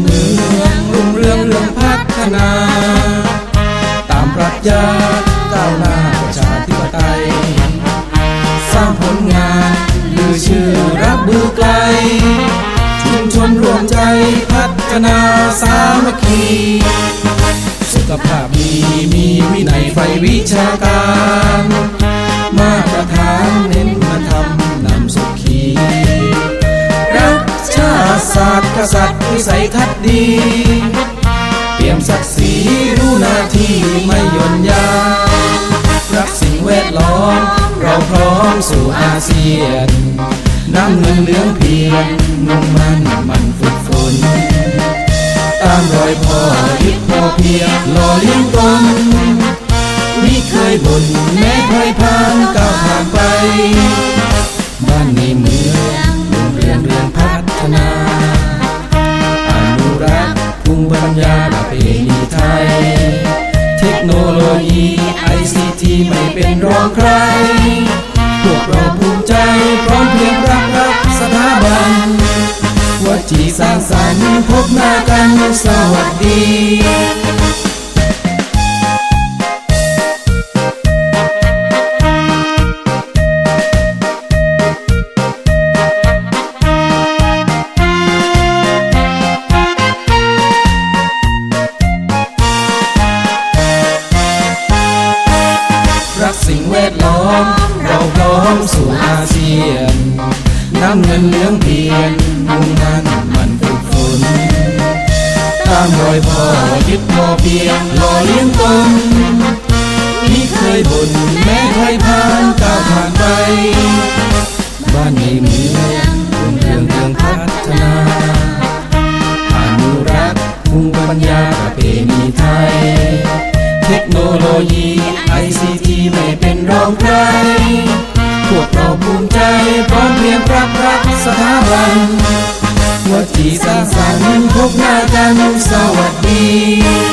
เมืองรุ่งเรืองเรื่องพัฒนา ตามปรัชญาก้าวหน้าประชาธิปไตย สร้างผลงานหรือชื่อรับบือไกล ชุมชนรวมใจพัฒนาสามัคคี สุขภาพดีมีวินัยไฟวิชาการ สัยทัศน์ดีเปี่ยมศักดิ์ศรีรู้หน้าที่ไม่หย่อนยานรักสิ่งแวดล้อม เราพร้อมสู่อาเซียนน้ำเงินเหลืองเพียงมุ่งมั่นมันฝึกฝนตามรอยพ่อยึดพอเพียงหล่อเลี้ยงตนมิเคยบ่นแม้พายพาน ปัญญาประเพณีไทย เทคโนโลยีไอซีทีไม่เป็นรองใคร พวกเราภูมิใจพร้อมเพียงรักรักสถาบันวจีสร้างสรรค์พบหน้ากันสวัสดี ม เราพร้อมสู่อาเซียน น้ำเงินเหลืองเพียนมุ่งมั่นมันฝึกฝนตามรอยพ่อยึดพอเพียงหล่อเลี้ยงตนมิเคยบ่นแม้ใครผ่านก้าวผ่านไป บ้านในเมืองรุ่งเรืองเรืองพัฒนาอนุรักษ์ภูมิปัญญาประเพณีไทย เทคโนโลยีไอซีทีไม่เป็น รองใครพวกเราภูมิใจพร้อมเพรียงรักรักสถาบันวัดจีสร้างสรรค์พบหน้ากันสวัสดี